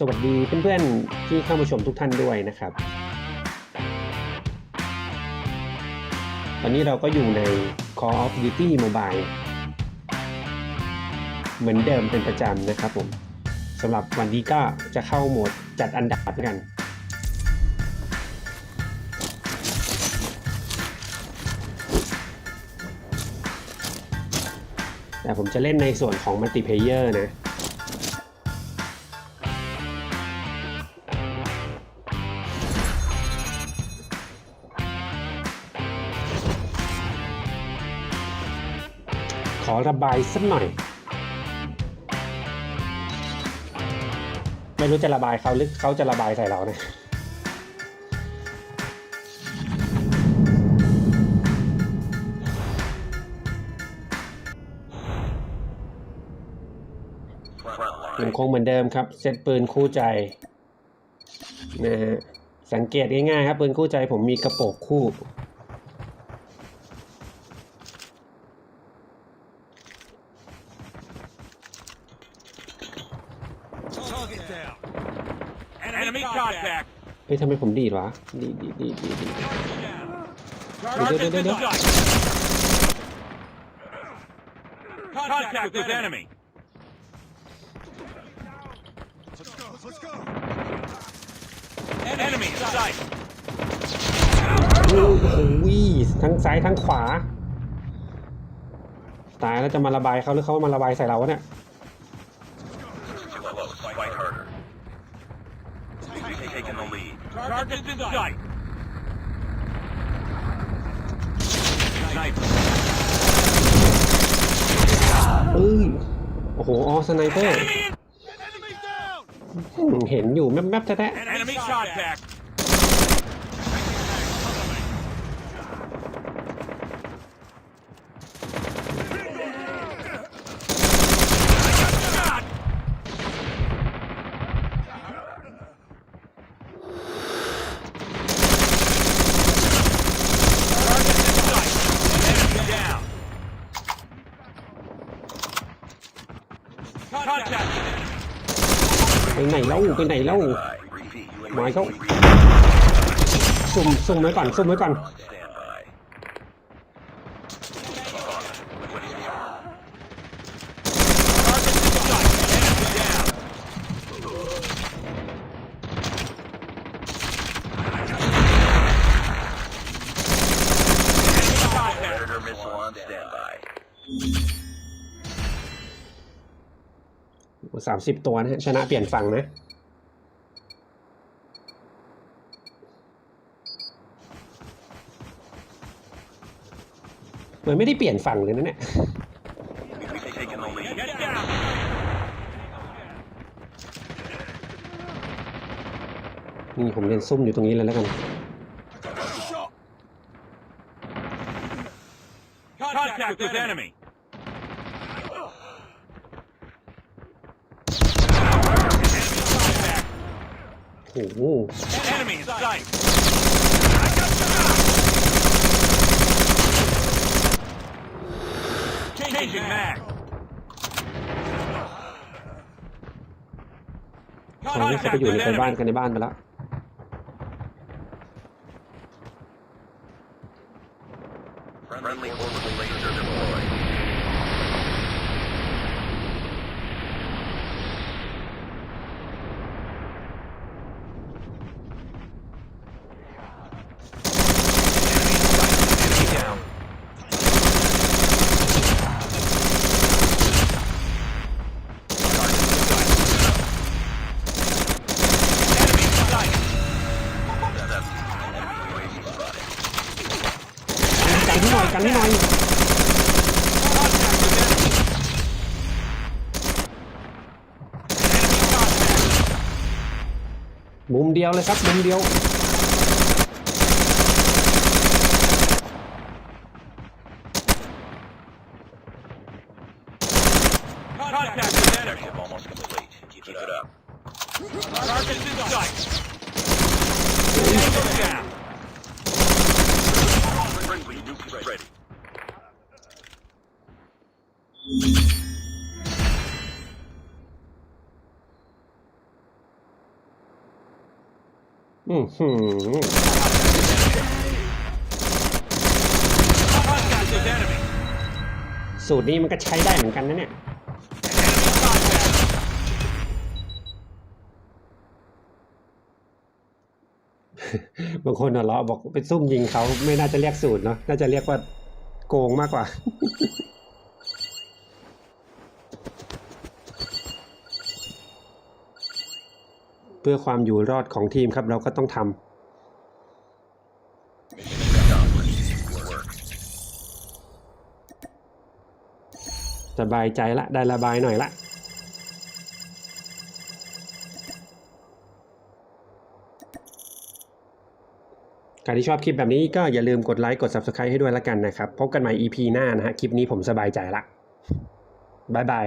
สวัสดีเพื่อนๆที่เข้ามาชมทุกท่านด้วยนะครับ ตอนนี้เราก็อยู่ใน Call of Duty Mobile เหมือนเดิมเป็นประจำนะครับผมสำหรับวันนี้ก็จะเข้าโหมดจัดอันดับกันแต่ผมจะเล่นในส่วนของมัลติเพเยอร์นะ อระบายสักหน่อย ไม่รู้จะระบายเขาหรือเขาจะระบายใส่เรานะยังคงเหมือนเดิมครับ เซตปืนคู่ใจนะฮะสังเกตง่ายๆครับปืนคู่ใจผมมีกระโปรงคู่ Target down. Enemy contact. เฮ้ยทำไมผมดีดวะ ดีดดีดดีดดีดดีด Target Target in down. sight. Contact with enemy. Let's go. Let's go. Enemy in sight. โอ้โหทั้งซ้ายทั้งขวา ตายแล้วจะมาระบายเขาหรือเขามาระบายใส่เราวะเนี่ย Target in sight. Sniper. เอ้ยโอ้โหอ๋อสไนเปอร์ Enemy in. Enemy down. อืมเห็นอยู่แมบๆแท้ Enemy contact. Shot. ๆไปไหนเล่าไปไหนเล่า Bye. Repeat. You My God. repeat. ซุ่มซุ่มไว้ก่อนซุ่มไว้ก่อน On สามสิบตัวนะ ชนะเปลี่ยนฝั่งนะ เหมือนไม่ได้เปลี่ยนฝั่งเลยนะเนี่ยนี่ผมเรียนซุ่มอยู่ตรงนี้เลยแล้วกัน Contact with enemy. โอ้โห Enemy in sight. Changing mag. ตอนนี้เขาไปอยู่ในบ้านกันในบ้านไปแล้ว Friendly orbital laser deployed. Enemy down. Enemy in sight. That's enemy UAV spotted. กันให้หน่อยกันให้หน่อยมุมเดียวเลยครับมุมเดียว Contact with enemy. Objective almost complete. Keep it up. Target in sight. Tango down. Friendly nuke ready. อือหือ Contact with enemy. สูตรนี้มันก็ใช้ได้เหมือนกันนะเนี่ย Enemy contact. บางคนหัวเราะบอกไปซุ่มยิงเขาไม่น่าจะเรียกสูตรเนาะน่าจะเรียกว่าโกงมากกว่า พื่อความอยู่รอดของทีมครับ เราก็ต้องทำสบายใจละ ได้ระบายหน่อยละใครที่ชอบคลิปแบบนี้ก็อย่าลืมกดไลค์กด Subscribe ให้ด้วยละกันนะครับ พบกันใหม่ EP หน้านะฮะ คลิปนี้ผมสบายใจละ บ๊ายบาย